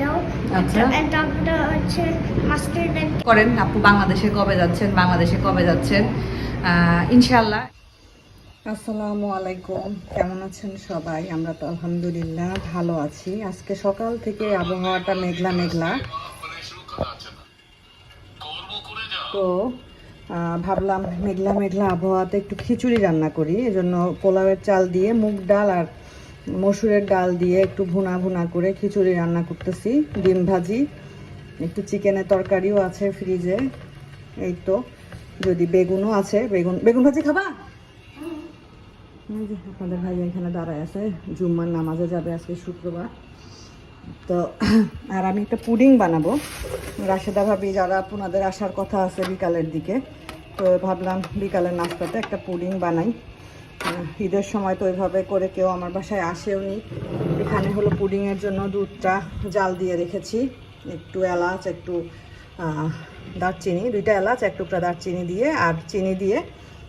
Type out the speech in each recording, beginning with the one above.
দাও। আচ্ছা। তারপরে হচ্ছে মাস্টার্ড করেন? আপু বাংলাদেশে কবে যাচ্ছেন? বাংলাদেশে কবে যাচ্ছেন? ইনশাল্লাহ আসসালামু আলাইকুম। কেমন আছেন সবাই? আমরা তো আলহামদুলিল্লাহ ভালো আছি। আজকে সকাল থেকে আবহাওয়াটা মেঘলা মেঘলা। তো ভাবলাম মেঘলা মেঘলা আবহাওয়াতে একটু খিচুড়ি রান্না করি। এজন্য পোলাওয়ের চাল দিয়ে মুগ ডাল আর মসুরের ডাল দিয়ে একটু ভুনা ভুনা করে খিচুড়ি রান্না করতেছি, ডিম ভাজি, একটু চিকেনের তরকারিও আছে ফ্রিজে, এই তো। যদি বেগুনও আছে, বেগুন বেগুন ভাজি খাবা? আপনাদের ভাই এখানে দাঁড়ায় আছে, জুম্মার নামাজে যাবে আজকে শুক্রবার। তো, আর আমি একটা পুডিং বানাবো। রাশেদা ভাবি, যারা আপনাদের আসার কথা আছে বিকালের দিকে, তো ভাবলাম বিকালের নাস্তাতে একটা পুডিং বানাই। ঈদের সময় তো ওইভাবে করে কেউ আমার বাসায় আসেও নি এখানে হলো পুডিংয়ের জন্য দুধটা জাল দিয়ে রেখেছি। একটু এলাচ, একটু দারচিনি, দুইটা এলাচ, এক টুকরা দারচিনি দিয়ে, আর চিনি দিয়ে,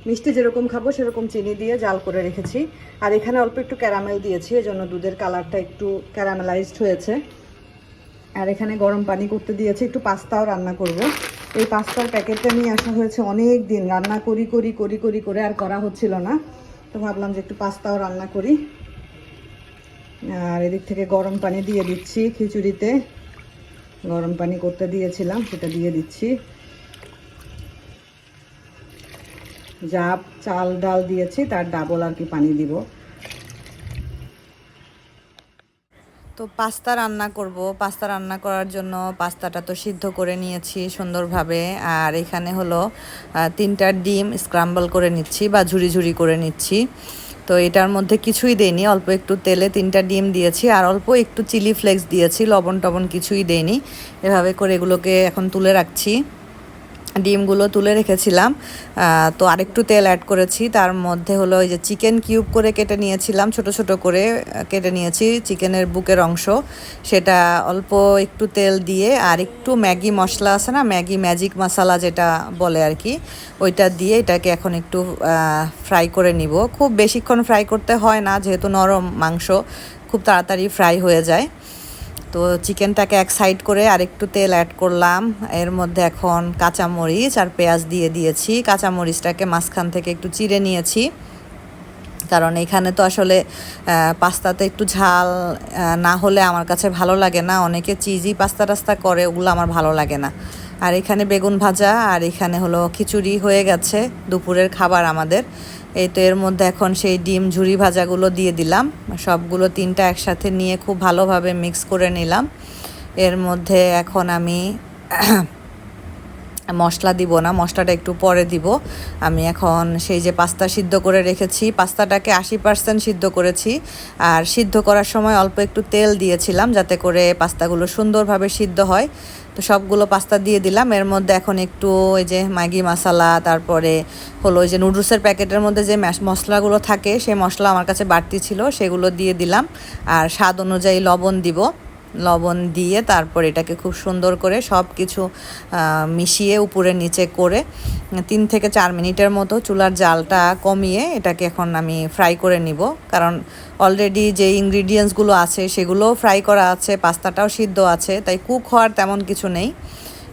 মিষ্টি যেরকম খাব সেরকম চিনি দিয়ে জাল করে রেখেছি। আর এখানে অল্প একটু ক্যারামেল দিয়েছি, এজন্য দুধের কালারটা একটু ক্যারামেলাইজড হয়েছে। আর এখানে গরম পানি করতে দিয়েছি, একটু পাস্তাও রান্না করব। এই পাস্তার প্যাকেটটা নিয়ে আসা হয়েছে অনেক দিন, রান্না করি করি করি করি করে আর করা হচ্ছিল না। তো ভাবলাম যে একটু পাস্তাও রান্না করি। আর এদিক থেকে গরম পানি দিয়ে দিচ্ছি খিচুড়িতে। গরম পানি করতে দিয়েছিলাম, সেটা দিয়ে দিচ্ছি। যা চাল ডাল দিয়েছি, তার ডাবল আর কি পানি দিব। তো পাস্তা রান্না করব। পাস্তা রান্না করার জন্য পাস্তাটা তো সিদ্ধ করে নিয়েছি সুন্দরভাবে। আর এখানে হলো তিনটা ডিম স্ক্রাম্বল করে নিচ্ছি বা ঝুরি ঝুরি করে নিচ্ছি। তো এটার মধ্যে কিছুই দেইনি, অল্প একটু তেলে তিনটা ডিম দিয়েছি আর অল্প একটু চিলি ফ্লেক্স দিয়েছি, লবণ টবণ কিছুই দেইনি। এভাবে করে এগুলোকে এখন তুলে রাখছি। ডিমগুলো তুলে রেখেছিলাম। তো আরেকটু তেল অ্যাড করেছি। তার মধ্যে হলো ওই যে চিকেন কিউব করে কেটে নিয়েছিলাম, ছোট ছোট করে কেটে নিয়েছি। চিকেনের বুকের অংশ। সেটা অল্প একটু তেল দিয়ে আর একটু ম্যাগি মশলা আছে না, ম্যাগি ম্যাজিক মশলা যেটা বলে আর কি ওইটা দিয়ে এটাকে এখন একটু ফ্রাই করে নিব। খুব বেশিক্ষণ ফ্রাই করতে হয় না, যেহেতু নরম মাংস, খুব তাড়াতাড়ি ফ্রাই হয়ে যায়। তো চিকেনটাকে এক সাইড করে আরেকটু তেল অ্যাড করলাম। এর মধ্যে এখন কাঁচামরিচ আর পেঁয়াজ দিয়ে দিয়েছি। কাঁচামরিচটাকে মাঝখান থেকে একটু চিড়ে নিয়েছি। কারণ এখানে তো আসলে পাস্তাতে একটু ঝাল না হলে আমার কাছে ভালো লাগে না। অনেকে চিজি পাস্তা টাস্তা করে, ওগুলো আমার ভালো লাগে না। আর এখানে বেগুন ভাজা, আর এখানে হলো খিচুড়ি হয়ে গেছে। দুপুরের খাবার আমাদের। এই তো এর মধ্যে এখন সেই ডিম ঝুরি ভাজাগুলো দিয়ে দিলাম। সবগুলো তিনটা একসাথে নিয়ে খুব ভালোভাবে মিক্স করে নিলাম। এর মধ্যে এখন আমি মশলা দিব না, মশলাটা একটু পরে দিব। আমি এখন সেই যে পাস্তা সিদ্ধ করে রেখেছি, পাস্তাটাকে আশি পার্সেন্ট সিদ্ধ করেছি। আর সিদ্ধ করার সময় অল্প একটু তেল দিয়েছিলাম যাতে করে পাস্তাগুলো সুন্দরভাবে সিদ্ধ হয়। তো সবগুলো পাস্তা দিয়ে দিলাম। এর মধ্যে এখন একটু ওই যে ম্যাগি মশলা, তারপরে হলো ওই যে নুডলসের প্যাকেটের মধ্যে যে ম্যাশ মশলাগুলো থাকে, সেই মশলা আমার কাছে বাড়তি ছিল, সেগুলো দিয়ে দিলাম। আর স্বাদ অনুযায়ী লবণ দিব। লবণ দিয়ে তারপর এটাকে খুব সুন্দর করে সব কিছু মিশিয়ে উপরে নিচে করে তিন থেকে চার মিনিটের মতো চুলার জালটা কমিয়ে এটাকে এখন আমি ফ্রাই করে নিব। কারণ অলরেডি যে ইনগ্রিডিয়েন্টসগুলো আছে সেগুলোও ফ্রাই করা আছে, পাস্তাটাও সিদ্ধ আছে, তাই কুক হওয়ার তেমন কিছু নেই।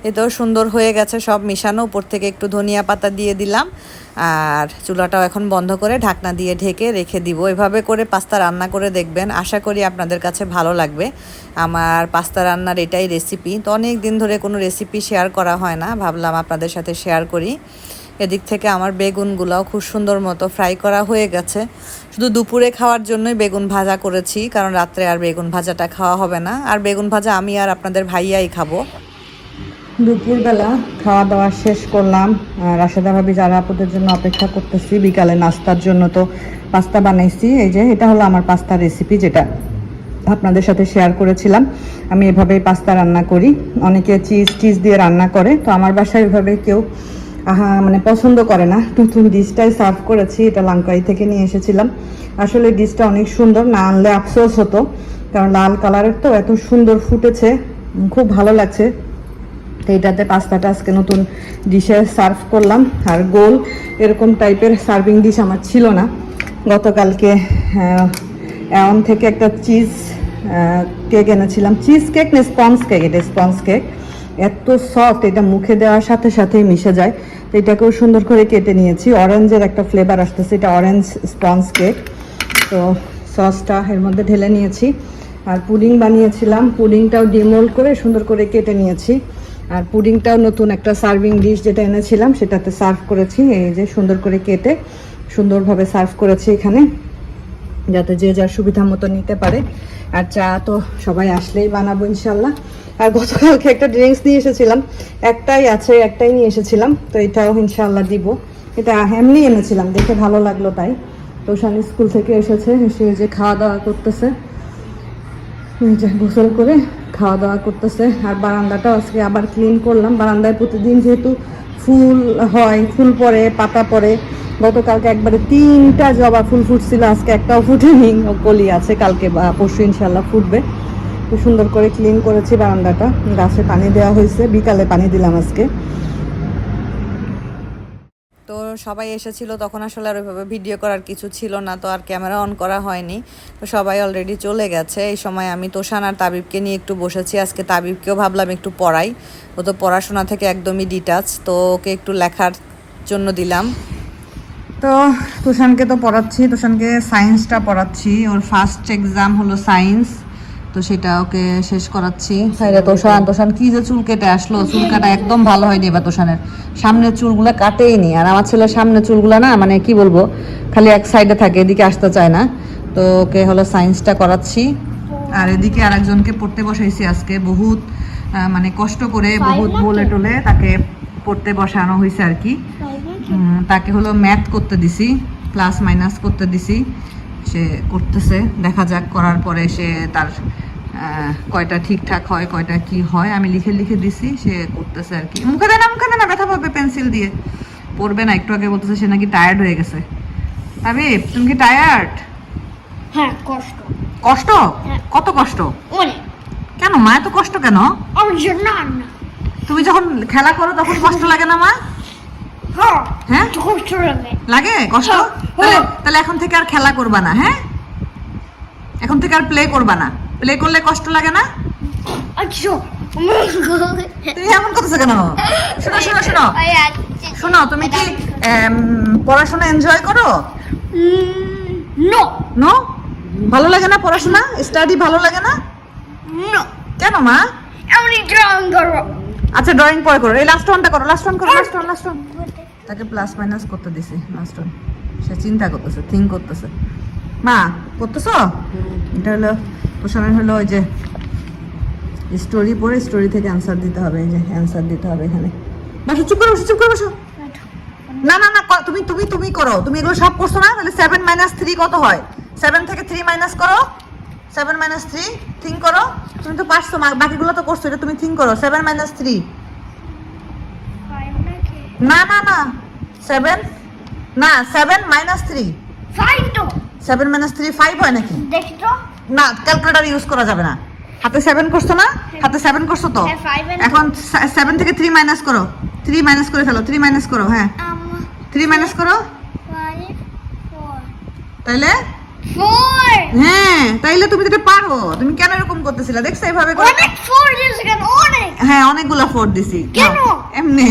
এতেও সুন্দর হয়ে গেছে, সব মিশানো। উপর থেকে একটু ধনিয়া পাতা দিয়ে দিলাম। আর চুলাটাও এখন বন্ধ করে ঢাকনা দিয়ে ঢেকে রেখে দিব। এভাবে করে পাস্তা রান্না করে দেখবেন। আশা করি আপনাদের কাছে ভালো লাগবে। আমার পাস্তা রান্নার এটাই রেসিপি তো অনেক দিন ধরে কোনো রেসিপি শেয়ার করা হয় না। ভাবলাম আপনাদের সাথে শেয়ার করি। এদিক থেকে আমার বেগুনগুলোও খুব সুন্দর মতো ফ্রাই করা হয়ে গেছে। শুধু দুপুরে খাওয়ার জন্যই বেগুন ভাজা করেছি। কারণ রাত্রে আর বেগুন ভাজাটা খাওয়া হবে না। আর বেগুন ভাজা আমি আর আপনাদের ভাইয়াই খাব। দুপুরবেলা খাওয়া দাওয়া শেষ করলাম। রাশেদা ভাবি, যারা আপুদের জন্য অপেক্ষা করতেছি, বিকালে নাস্তার জন্য তো পাস্তা বানাইছি। এই যে, এটা হলো আমার পাস্তার রেসিপি যেটা আপনাদের সাথে শেয়ার করেছিলাম। আমি এভাবেই পাস্তা রান্না করি। অনেকে চিজ চিজ দিয়ে রান্না করে, তো আমার বাসায় এভাবে কেউ, আহা মানে পছন্দ করে না। নতুন ডিশটাই সার্ভ করেছি, এটা লাঙ্কাই থেকে নিয়ে এসেছিলাম। আসলে ডিশটা অনেক সুন্দর, না আনলে আফসোস হতো, কারণ লাল কালারের তো এত সুন্দর ফুটেছে, খুব ভালো লাগছে। তো এটাতে পাস্তাটা আজকে নতুন ডিশে সার্ভ করলাম। আর গোল এরকম টাইপের সার্ভিং ডিশ আমার ছিল না। গতকালকে অ্যাওন থেকে একটা চিজ কেক এনেছিলাম। চিজ কেক না, স্পঞ্জ কেক, এটা স্পঞ্জ কেক। এত সফট, এটা মুখে দেওয়ার সাথে সাথেই মিশে যায়। তো এটাকেও সুন্দর করে কেটে নিয়েছি। অরেঞ্জের একটা ফ্লেভার আসতেছে, এটা অরেঞ্জ স্পঞ্জ কেক। তো সসটা এর মধ্যে ঢেলে নিয়েছি। আর পুডিং বানিয়েছিলাম। পুডিংটাও ডিমোল্ড করে সুন্দর করে কেটে নিয়েছি। আর পুডিংটাও নতুন একটা সার্ভিং ডিশ যেটা এনেছিলাম, সেটাতে সার্ভ করেছি, এই যে সুন্দর করে কেটে সুন্দরভাবে সার্ভ করেছি এখানে, যাতে যে যার সুবিধা মতো নিতে পারে। আর চা তো সবাই আসলেই বানাবো ইনশাল্লাহ আর গতকালকে একটা ড্রিঙ্কস নিয়ে এসেছিলাম, একটাই আছে, একটাই নিয়ে এসেছিলাম, তো এটাও ইনশাল্লাহ দিব। এটা এমনি এনেছিলাম, দেখে ভালো লাগল তাই। তো স্বামী স্কুল থেকে এসেছে, এসে যে খাওয়া দাওয়া করতেছে গোসল করে খাওয়া দাওয়া করতেছে আর বারান্দাটাও আজকে আবার ক্লিন করলাম। বারান্দায় প্রতিদিন যেহেতু ফুল হয়, ফুল পরে পাতা পরে গতকালকে একবারে তিনটা জবা ফুল ফুটছিল, আজকে একটাও ফুটেনি কলি আছে, কালকে বা পরশু ইনশাল্লাহ ফুটবে। খুব সুন্দর করে ক্লিন করেছি বারান্দাটা। গাছে পানি দেওয়া হয়েছে, বিকালে পানি দিলাম আজকে। তো সবাই এসেছিল, তখন আসলে আর ওইভাবে ভিডিও করার কিছু ছিল না, তো আর ক্যামেরা অন করা হয়নি। তো সবাই অলরেডি চলে গেছে। এই সময় আমি তোষান আর তাবিবকে নিয়ে একটু বসেছি। আজকে তাবিবকেও ভাবলাম একটু পড়াই। ও তো পড়াশোনা থেকে একদমই ডিটাচ তো ওকে একটু লেখার জন্য দিলাম। তো তুষানকে তো পড়াচ্ছি, তুষানকে সায়েন্সটা পড়াচ্ছি। ওর ফার্স্ট এক্সাম হলো সায়েন্স তো সেটা ওকে শেষ করাচ্ছি। হ্যাঁ রে তোষান তোষান কি যে চুল কেটে আসলো? চুল কাটা একদম ভালো হয়নি এবার তোষানের সামনের চুলগুলো কাটেই নি। আর আমার ছেলের সামনে চুলগুলো না মানে কি বলব খালি এক সাইডে থাকে এদিকে আসতে চায় না। তো ওকে হলো সায়েন্সটা করাচ্ছি। আর এদিকে আর একজনকে পড়তে বসাইছি আজকে। বহুত মানে কষ্ট করে বহুত বলে টলে তাকে পড়তে বসানো হয়েছে আর কি। তাকে হলো ম্যাথ করতে দিছি প্লাস মাইনাস করতে দিছি। সে করতেছে। দেখা যাক করার পরে সে তার কয়টা ঠিকঠাক হয় কয়টা কি হয় আমি লিখে লিখে দিছি সে করতেছে আর কি। মুখে দেয় না মুখে দেয় না ব্যথা পাবে পেন্সিল দিয়ে। পড়বে না একটু আগে বলতেছে সে নাকি টায়ার্ড হয়ে গেছে। তবে তুমি কি টায়ার্ড হ্যাঁ কষ্ট। কষ্ট? হ্যাঁ। কত কষ্ট? অনেক। কেন মা এত কষ্ট কেন? আমার জন্য না। তুমি যখন খেলা করো তখন কষ্ট লাগে না মা? হ্যাঁ? কষ্ট লাগে? লাগে কষ্ট? হ্যাঁ, তাহলে হ্যাঁ। তাহলে এখন থেকে আর খেলা করবা না হ্যাঁ? এখন থেকে আর প্লে করবা না। প্লে করলে কষ্ট লাগে না? আচ্ছা। তুমি এমন করতেছো কেন? শোনো শোনো শোনো। শোনো তুমি কি পড়াশোনা এনজয় করো? নো নো ভালো লাগে না পড়াশোনা? স্টাডি ভালো লাগে না? নো কেন মা? আমি ড্রয়িং করব। আচ্ছা ড্রয়িং পরে করো। এই লাস্ট ওয়ানটা করো লাস্ট ওয়ান করো লাস্ট ওয়ান লাস্ট ওয়ান তাকে প্লাস মাইনাস করতে দিছি, মাস্টার। সে চিন্তা করতেছে থিঙ্ক করতেছে। মা, করতেছো? এটা হলো কোশ্চেনের হলো ওই যে স্টোরি পড়ে স্টোরি থেকে অ্যান্সার দিতে হবে, এই যে অ্যান্সার দিতে হবে এখানে। বসো, চুপ করে চুপ করে বসো। না না না তুমি তুমি তুমি করো। তুমি এগুলো সব করছ না? তাহলে সেভেন মাইনাস থ্রি কত হয়? সেভেন থেকে থ্রি মাইনাস করো। সেভেন মাইনাস থ্রি থিঙ্ক করো। তুমি তো পারছ বাকিগুলো তো করছ, এটা তুমি থিঙ্ক করো। সেভেন মাইনাস থ্রি না না না সেভেন না সেভেন মাইনাস থ্রি ফাইভ তো সেভেন মাইনাস থ্রি ফাইভ হয় নাকি? না ক্যালকুলেটর ইউজ করা যাবে না। হাতে সেভেন করছ না? হাতে সেভেন করছ তো? হ্যাঁ, এখন সেভেন থেকে থ্রি মাইনাস করো। থ্রি মাইনাস করে ফেলো থ্রি মাইনাস করো হ্যাঁ। থ্রি মাইনাস করো। তাইলে? হ্যাঁ তাইলে তুমি তো এটা পারো তুমি কেন এরকম করতেছিলে? দেখছ এভাবে করে অনেক ফোর দিয়েছে কেন? অনেক! হ্যাঁ অনেকগুলো ফোর দিছি। কেন? এমনি।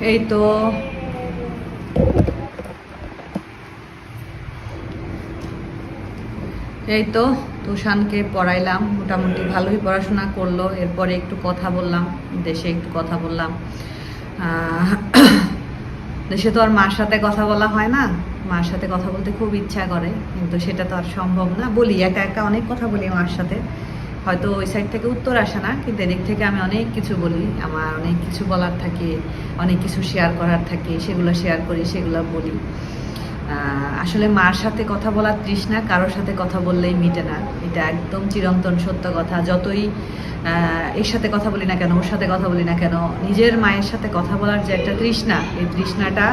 এই তো। এই তো, তুষানকে পড়াইলাম। মোটামুটি ভালোই পড়াশোনা করল। এরপরে একটু কথা বললাম। দেশে একটু কথা বললাম। দেশে তো আর মার সাথে কথা বলা হয় না। মার সাথে কথা বলতে খুব ইচ্ছা করে। কিন্তু সেটা তো আর সম্ভব না। বলি, একা একা অনেক কথা বলি মার সাথে। হয়তো ওই সাইড থেকে উত্তর আসে না, কিন্তু এদিক থেকে আমি অনেক কিছু বলি, আমার অনেক কিছু বলার থাকে, অনেক কিছু শেয়ার করার থাকে, সেগুলো শেয়ার করি, সেগুলো বলি। আসলে মার সাথে কথা বলার তৃষ্ণা, কারোর সাথে কথা বললেই মিটে না। এটা একদম চিরন্তন সত্য কথা। যতই এর সাথে কথা বলি না কেন, ওর সাথে কথা বলি না কেন, নিজের মায়ের সাথে কথা বলার যে একটা তৃষ্ণা, এই তৃষ্ণাটা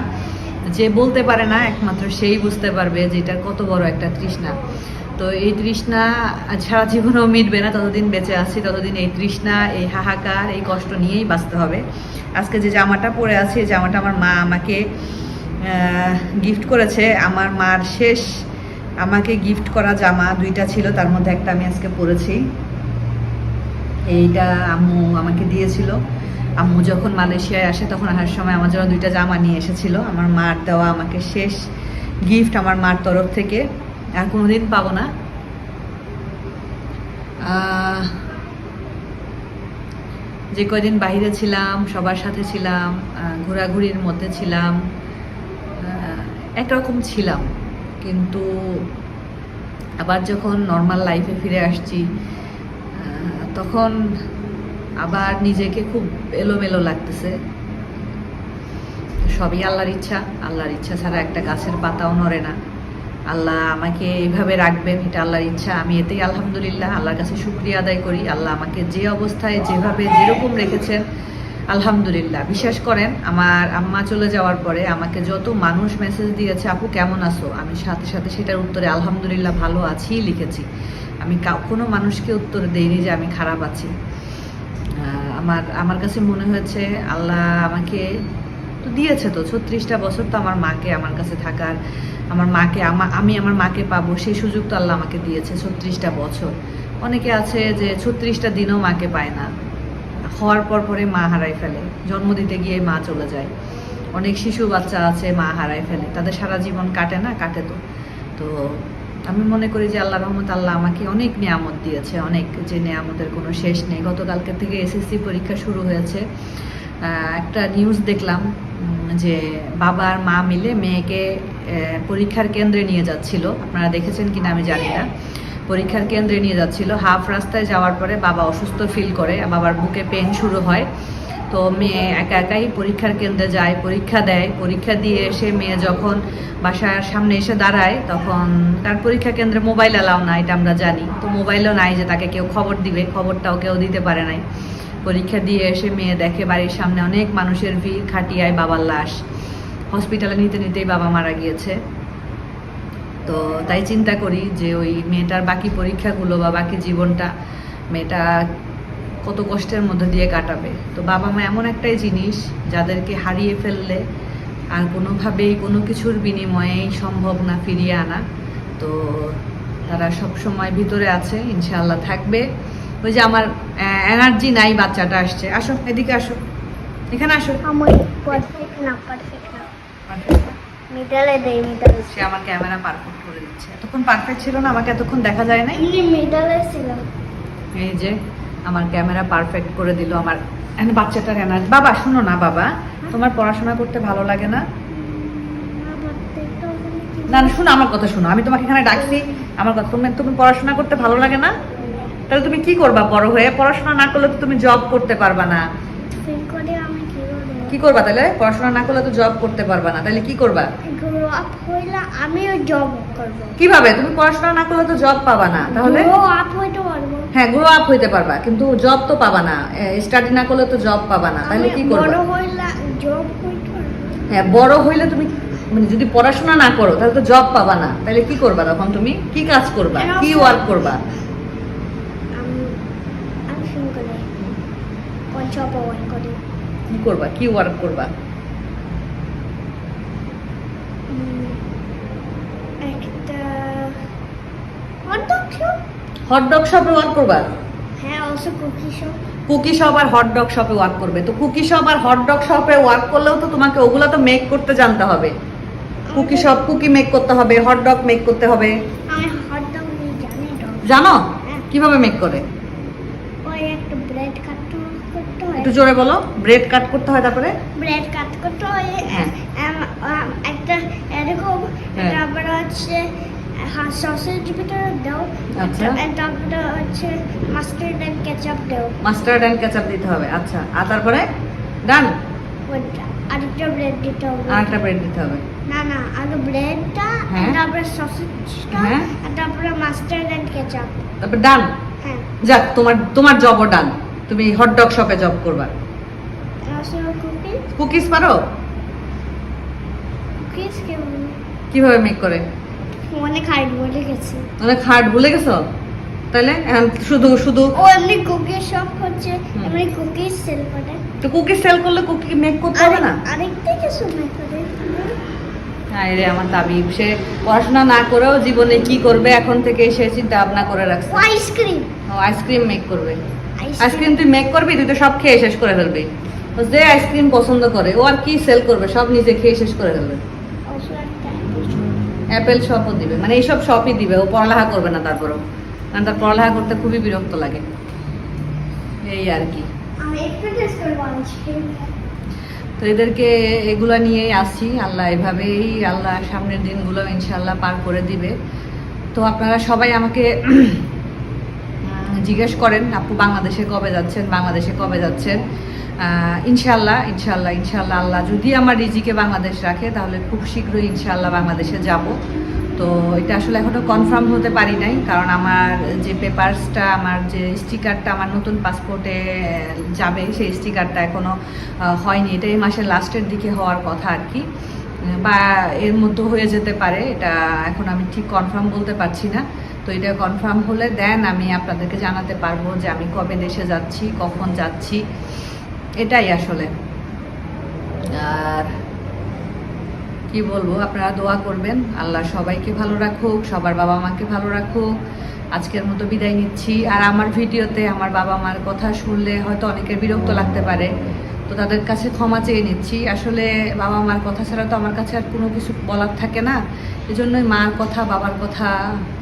যে বলতে পারে না, একমাত্র সেই বুঝতে পারবে যে এটার কত বড় একটা তৃষ্ণা। তো এই তৃষ্ণা সারা জীবনেও মিটবে না, ততদিন বেঁচে আছি, ততদিন এই তৃষ্ণা, এই হাহাকার, এই কষ্ট নিয়েই বাঁচতে হবে। আজকে যে জামাটা পরে আছি, এই জামাটা আমার মা আমাকে গিফট করেছে। আমার মার শেষ আমাকে গিফট করা জামা দুইটা ছিল, তার মধ্যে একটা আমি আজকে পরেছি। এইটা আম্মু আমাকে দিয়েছিল। আম্মু যখন মালয়েশিয়ায় আসে, তখন আসার সময় আমার জন্য দুইটা জামা নিয়ে এসেছিল। আমার মার দেওয়া আমাকে শেষ গিফট আমার মার তরফ থেকে। আর কোনোদিন পাবো না। যে কয়দিন বাইরে ছিলাম, সবার সাথে ছিলাম ঘোরাঘুরির মধ্যে ছিলাম একরকম ছিলাম। কিন্তু আবার যখন নর্মাল লাইফে ফিরে আসছি তখন আবার নিজেকে খুব এলোমেলো লাগতেছে। সবই আল্লাহর ইচ্ছা আল্লাহর ইচ্ছা ছাড়া একটা গাছের পাতাও নড়ে না। আল্লাহ আমাকে এইভাবে রাখবেন, এটা আল্লাহর ইচ্ছা। আমি এতেই আলহামদুলিল্লাহ, আল্লাহর কাছে শুক্রিয়া আদায় করি। আল্লাহ আমাকে যে অবস্থায়, যেভাবে, যেরকম রেখেছেন, আলহামদুলিল্লাহ। বিশ্বাস করেন, আমার আম্মা চলে যাওয়ার পরে আমাকে যত মানুষ মেসেজ দিয়েছে, আপু, কেমন আছো? আমি সাথে সাথে সেটার উত্তরে, আলহামদুলিল্লাহ, ভালো আছি লিখেছি। আমি কোনো মানুষকে উত্তর দেইনি যে আমি খারাপ আছি। আমার আমার কাছে মনে হয়েছে, আল্লাহ আমাকে তো দিয়েছে তো, ছত্রিশটা বছর তো আমার মাকে, আমার কাছে থাকার, আমার মাকে, আমা, আমি আমার মাকে পাবো, সেই সুযোগ তো আল্লাহ আমাকে দিয়েছে, ছত্রিশটা বছর। অনেকে আছে যে ছত্রিশটা দিনও মাকে পায় না। হওয়ার পর পরে মা হারাই ফেলে, জন্ম দিতে গিয়ে মা চলে যায়। অনেক শিশু বাচ্চা আছে, মা হারাই ফেলে, তাদের সারা জীবন কাটে না, কাটে তো। তো আমি মনে করি যে আল্লাহ রহমত আল্লাহ আমাকে অনেক নিয়ামত দিয়েছে, অনেক যে নিয়ামতের কোনো শেষ নেই। গতকালকে থেকে এসএসসি পরীক্ষা শুরু হয়েছে। একটা নিউজ দেখলাম যে বাবা আর মা মিলে মেয়েকে পরীক্ষার কেন্দ্রে নিয়ে যাচ্ছিল। আপনারা দেখেছেন কিনা আমি জানি না। পরীক্ষার কেন্দ্রে নিয়ে যাচ্ছিল। হাফ রাস্তায় যাওয়ার পরে বাবা অসুস্থ ফিল করে, বাবার বুকে পেন শুরু হয়। তো মেয়ে একা একাই পরীক্ষার কেন্দ্রে যায়, পরীক্ষা দেয়। পরীক্ষা দিয়ে এসে মেয়ে যখন বাসার সামনে এসে দাঁড়ায়, তখন তার পরীক্ষা কেন্দ্রে মোবাইল অ্যালাউ না এটা আমরা জানি। তো মোবাইলও নাই যে তাকে কেউ খবর দিবে, খবরটাও কেউ দিতে পারে নাই। পরীক্ষা দিয়ে এসে মেয়ে দেখে বাড়ির সামনে অনেক মানুষের ভিড় খাটিয়ায় বাবার লাশ। হসপিটালে নিতে নিতেই বাবা মারা গিয়েছে। তো তাই চিন্তা করি যে ওই মেয়েটার বাকি পরীক্ষাগুলো বা বাকি জীবনটা মেয়েটা কত কষ্টের মধ্যে দিয়ে কাটাবে। তো বাবা মা এমন একটাই জিনিস যাদেরকে হারিয়ে ফেললে আর কোনোভাবেই কোনো কিছুর বিনিময়েই সম্ভব না ফিরিয়ে আনা। তো তারা সব সময় ভিতরে আছে, ইনশাআল্লাহ থাকবে। ওই যে আমার এনার্জি নাই বাচ্চাটা আসছে। আসো এদিকে আসো। এখানে আসো। আমার পারফেক্ট না পারফেক্ট না। মিডলে দেই মিডলে সে আমার ক্যামেরা পারফেক্ট করে দিচ্ছে। এতক্ষণ পারফেক্ট ছিল না আমাকে এতক্ষণ দেখা যায় এমনি মিডলে ছিল এই যে আমার ক্যামেরা পারফেক্ট করে দিল আমার বাচ্চাটার এনার্জি বাবা শুনো না বাবা তোমার পড়াশোনা করতে ভালো লাগে না? না না শোনো আমার কথা শোনো। আমি তোমাকে এখানে ডাকছি। আমার কথা তুমি তুমি পড়াশোনা করতে ভালো লাগে না? তাহলে তুমি কি করবা বড় হয়ে? পড়াশোনা না করলে তো তুমি জব করতে পারবা না। কি করবা? তাহলে? পড়াশোনা না করলে তো জব করতে পারবা না। তাহলে কি করবা? আমিও জব করব। কীভাবে? তুমি পড়াশোনা না করলে তো জব পাবা না। তাহলে? হ্যাঁ গ্রো আপ হইতে পারবা কিন্তু জব তো পাবা না। স্টাডি না করলে তো জব পাবা না। তাহলে কি করবা? হ্যাঁ বড় হইলে তুমি মানে যদি পড়াশোনা না করো তাহলে তো জব পাবা না। তাহলে কি করবা তখন তুমি? কি কাজ করবা? কি ওয়ার্ক করবা আমি আমি ফিল করে করি কি করবা? কি ওয়ার্ক করবা? একটা হটডগ শপ হটডগ শপে ওয়ার্ক করবা? হ্যাঁ also cookie shop cookie shop আর হটডগ শপে ওয়ার্ক করবে। তো কুকি শপ আর হটডগ শপে ওয়ার্ক করলেও তো তোমাকে ওগুলো তো মেক করতে জানতে হবে। কুকি শপ কুকি মেক করতে হবে হটডগ মেক করতে হবে। আমি হটডগ জানি জানো? হ্যাঁ। কীভাবে মেক করে ওই একটা ব্রেড কাট করতে হয় একটু জোরে বলো ব্রেড কাট করতে হয় তারপরে? ব্রেড কাট করতে হয় হ্যাঁ। একটা এরকম হ্যাঁ। তারপরে হচ্ছে সসেজ ভিতরে দাও আচ্ছা। তারপরে হচ্ছে মাস্টার্ড এন্ড কেচাপ দাও। মাস্টার্ড অ্যান্ড কেচাপ দিতে হবে আচ্ছা। আর তারপরে? ডান আরেকটা ব্রেড দিতে হবে। আর একটা ব্রেড দিতে হবে। না না আগে ব্রেডটা হ্যাঁ। তারপরে সসেজটা তারপরে মাস্টার্ড এন্ড কেচাপ তারপর ডান হ্যাঁ। যাক তোমার তোমার জবও ডান তুমি হটডগ শপে জব করবা। কুকিজ পারো? কীভাবে মেক করে? অনেক হাইট বলে গেছে। অনেক হার্ড ভুলে গেছো? তাহলে এখন শুধু শুধু ও এমনি কুকিজ শপ হচ্ছে এমনি কুকিজ সেল করে। তো কুকি সেল করলে কুকি মেক করতে হবে না? আরেকটা কিছু মেক করে। হ্যাঁ রে আমার দাবি সে পড়াশোনা না করেও জীবনে কি করবে এখন থেকে সে চিন্তা ভাবনা করে রাখছে। আইসক্রিম ও আইসক্রিম মেক করবে। আইসক্রিম তুই মেক করবি তুই তো সব খেয়ে শেষ করে ফেলবি। যে আইসক্রিম পছন্দ করে ও আর কি সেল করবে সব নিজে খেয়ে শেষ করে ফেলবে। অ্যাপেল শপও দিবে মানে এইসব শপই দিবে ও পড়ালেখা করবে না তারপরও। কারণ তার পড়ালেখা করতে খুবই বিরক্ত লাগে। এই আর কি। তো এদেরকে এগুলো নিয়েই আসছি আল্লাহ এভাবেই আল্লাহ সামনের দিনগুলো ইনশাল্লাহ পার করে দিবে। তো আপনারা সবাই আমাকে জিজ্ঞেস করেন, আপু, বাংলাদেশে কবে যাচ্ছেন? বাংলাদেশে কবে যাচ্ছেন? ইনশাল্লাহ ইনশাল্লাহ ইনশাল্লাহ আল্লাহ যদি আমার রিজিকে বাংলাদেশ রাখে, তাহলে খুব শীঘ্রই ইনশাল্লাহ বাংলাদেশে যাব। তো এটা আসলে এখনও কনফার্ম হতে পারি নাই, কারণ আমার যে পেপারসটা আমার যে স্টিকারটা আমার নতুন পাসপোর্টে যাবে, সেই স্টিকারটা এখনও হয়নি। এটা এই মাসের লাস্টের দিকে হওয়ার কথা আর কি। বা এর মধ্যে হয়ে যেতে পারে, এটা এখন আমি ঠিক কনফার্ম বলতে পারছি না। তো এটা কনফার্ম হলে দেন, আমি আপনাদেরকে জানাতে পারব যে আমি কবে দেশে যাচ্ছি, কখন যাচ্ছি। এটাই আসলে। আর কি বলব, আপনারা দোয়া করবেন, আল্লাহ সবাইকে ভালো রাখুক, সবার বাবা মাকে ভালো রাখুক। আজকের মতো বিদায় নিচ্ছি। আর আমার ভিডিওতে আমার বাবা মার কথা শুনলে হয়তো অনেকের বিরক্ত লাগতে পারে। তো তাদের কাছে ক্ষমা চেয়ে নিচ্ছি। আসলে বাবা মার কথা ছাড়া তো আমার কাছে আর কোনো কিছু বলার থাকে না। এজন্যই মার কথা, বাবার কথা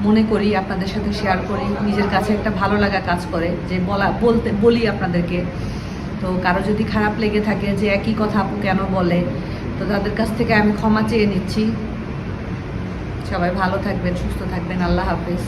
মনে করি, আপনাদের সাথে শেয়ার করি। নিজের কাছে একটা ভালো লাগা কাজ করে, যে বলা, বলতে, বলি আপনাদেরকে। তো কারও যদি খারাপ লেগে থাকে যে একই কথা আপু কেন বলে, তো তাদের কাছ থেকে আমি ক্ষমা চেয়ে নিচ্ছি। সবাই ভালো থাকবেন, সুস্থ থাকবেন। আল্লাহ হাফিজ।